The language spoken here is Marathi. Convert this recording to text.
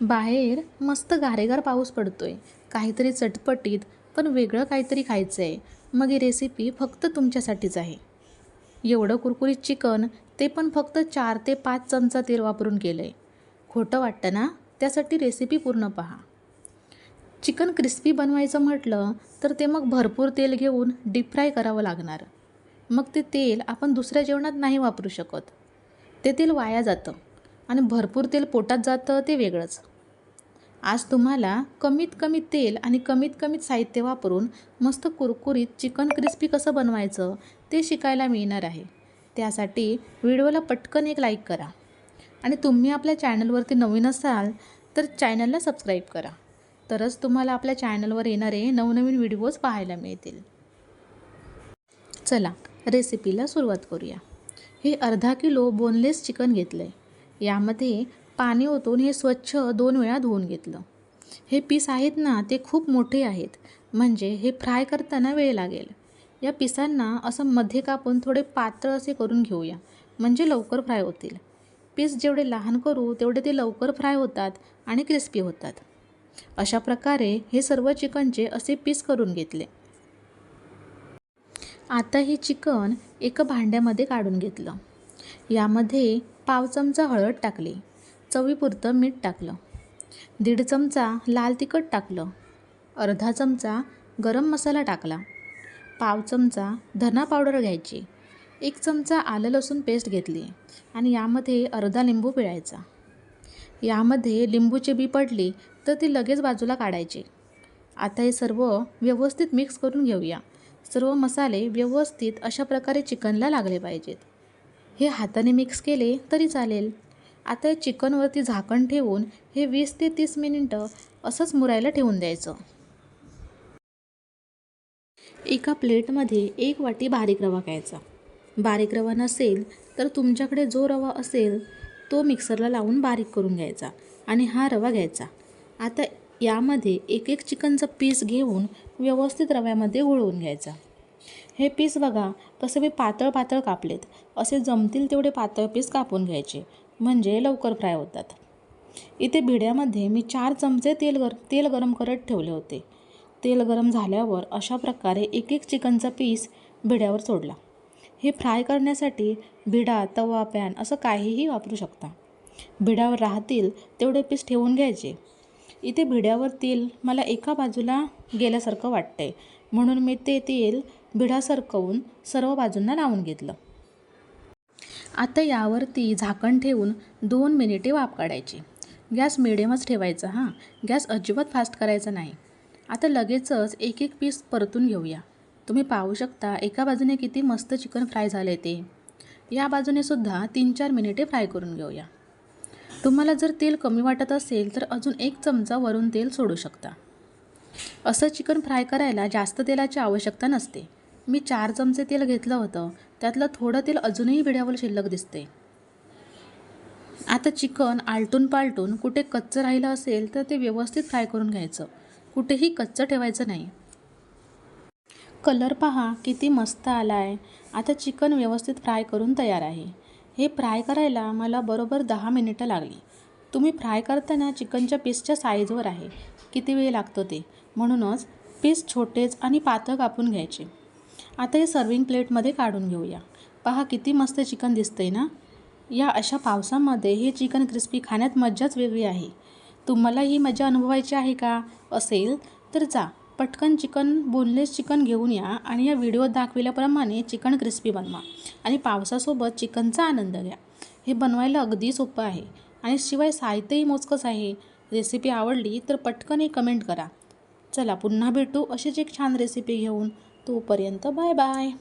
बाहेर मस्त गारेगार पाऊस पडतोय. काहीतरी चटपटीत पण वेगळं काहीतरी खायचं आहे मग ही रेसिपी फक्त तुमच्यासाठीच आहे. एवढं कुरकुरीत चिकन ते पण फक्त चार ते पाच चमचा तेल वापरून केलं आहे खोटं वाटतं ना? त्यासाठी रेसिपी पूर्ण पहा. चिकन क्रिस्पी बनवायचं म्हटलं तर ते मग भरपूर तेल घेऊन डीप फ्राय करावं लागणार. मग ते तेल आपण दुसऱ्या जेवणात नाही वापरू शकत. ते तेल वाया जातं. आणि भरपूर तेल पोटात जातं ते वेगळंच. आज तुम्हाला कमीत कमी तेल आणि कमीत कमीत साहित्य वापरून मस्त कुरकुरीत चिकन क्रिस्पी कसं बनवायचं ते शिकायला मिळणार आहे. त्यासाठी व्हिडिओला पटकन एक लाईक करा. आणि तुम्ही आपल्या चॅनलवरती नवीन असाल तर चॅनलला सबस्क्राईब करा. तरच तुम्हाला आपल्या चॅनलवर येणारे नवनवीन व्हिडिओज पाहायला मिळतील. चला रेसिपीला सुरुवात करूया. हे अर्धा किलो बोनलेस चिकन घेतलं आहे यामध्ये पाणी ओतून हे स्वच्छ दोन वेळा धुवून घेतलं. हे पीस आहेत ना ते खूप मोठे आहेत. म्हणजे हे फ्राय करताना वेळ लागेल. या पिसांना असं मध्ये कापून थोडे पातळ असे करून घेऊया. म्हणजे लवकर फ्राय होतील. पीस जेवढे लहान करू तेवढे ते लवकर फ्राय होतात आणि क्रिस्पी होतात. अशा प्रकारे हे सर्व चिकनचे असे पीस करून घेतले. आता हे चिकन एका भांड्यामध्ये काढून घेतलं. यामध्ये पाव चमचा हळद टाकली चवीपुरतं मीठ टाकलं दीड चमचा लाल तिखट टाकलं अर्धा चमचा गरम मसाला टाकला पाव चमचा धना पावडर घ्यायची एक चमचा आलं लसूण पेस्ट घेतली आणि यामध्ये अर्धा लिंबू पिळायचा. यामध्ये लिंबूची बी पडली तर ती लगेच बाजूला काढायची. आता हे सर्व व्यवस्थित मिक्स करून घेऊया. सर्व मसाले व्यवस्थित अशा प्रकारे चिकनला लागले पाहिजेत. हे हाताने मिक्स केले तरी चालेल. आता या चिकनवरती झाकण ठेवून हे वीस ते तीस मिनिटं असंच मुरायला ठेवून द्यायचं. एका प्लेटमध्ये एक वाटी बारीक रवा घ्यायचा. बारीक रवा नसेल तर तुमच्याकडे जो रवा असेल तो मिक्सरला लावून बारीक करून घ्यायचा आणि हा रवा घ्यायचा. आता यामध्ये एक एक चिकनचं पीस घेऊन व्यवस्थित रव्यामध्ये घोळवून घ्यायचा. हे पीस बघा कसे मी पातळ पातळ कापलेत. असे जमतील तेवढे पातळ पीस कापून घ्यायचे म्हणजे लवकर फ्राय होतात. इथे भिड्यामध्ये मी चार चमचे तेल गर तेल गरम करत ठेवले होते. तेल गरम झाल्यावर अशा प्रकारे एक एक चिकनचा पीस भिड्यावर सोडला. हे फ्राय करण्यासाठी भिडा तवा पॅन असं काहीही वापरू शकता. भिड्यावर राहतील तेवढे पीस ठेवून घ्यायचे. इथे भिड्यावर तेल मला एका बाजूला गेल्यासारखं वाटतंय. म्हणून मी ते तेल भिडा सरकवून सर्व बाजूंना लावून घेतलं. आता यावरती झाकण ठेवून दोन मिनिटे वाफ काढायची. गॅस मिडियमच ठेवायचा हां. गॅस अजिबात फास्ट करायचा नाही. आता लगेचच एक एक पीस परतून घेऊया. तुम्ही पाहू शकता एका बाजूने किती मस्त चिकन फ्राय झाले ते. या बाजूने सुद्धा तीन चार मिनिटे फ्राय करून घेऊया. तुम्हाला जर तेल कमी वाटत असेल तर अजून एक चमचा वरून तेल सोडू शकता. असं चिकन फ्राय करायला जास्त तेलाची आवश्यकता नसते. मी चार चमचे तेल घेतलं होतं. त्यातलं थोडं तेल अजूनही बिड्यावर शिल्लक दिसते. आता चिकन आलटून पालटून कुठे कच्चं राहिलं असेल तर ते व्यवस्थित फ्राय करून घ्यायचं. कुठेही कच्चं ठेवायचं नाही. कलर पहा किती मस्त आला आहे आता चिकन व्यवस्थित फ्राय करून तयार आहे. हे फ्राय करायला मला बरोबर दहा मिनिटं लागली. तुम्ही फ्राय करताना चिकनच्या पीसच्या साईजवर आहे. किती वेळ लागतो ते? म्हणूनच पीस छोटेच आणि पातळ कापून घ्यायचे. आता हे सर्विंग प्लेटमध्ये काढून घेऊया. पहा किती मस्त चिकन दिसतंय ना? या अशा पावसामध्ये हे चिकन क्रिस्पी खाण्यात मज्जाच वेगळी आहे. तुम्हाला ही मजा अनुभवायची आहे का? असेल तर जा पटकन चिकन बोनलेस चिकन घेऊन या आणि या व्हिडिओत दाखविल्याप्रमाणे चिकन क्रिस्पी बनवा आणि पावसासोबत चिकनचा आनंद घ्या. हे बनवायला अगदी सोपं आहे आणि शिवाय साहित्यही मोजकंच आहे. रेसिपी आवडली तर पटकन एक कमेंट करा. चला पुन्हा भेटू अशीच एक छान रेसिपी घेऊन. तोपर्यंत बाय बाय.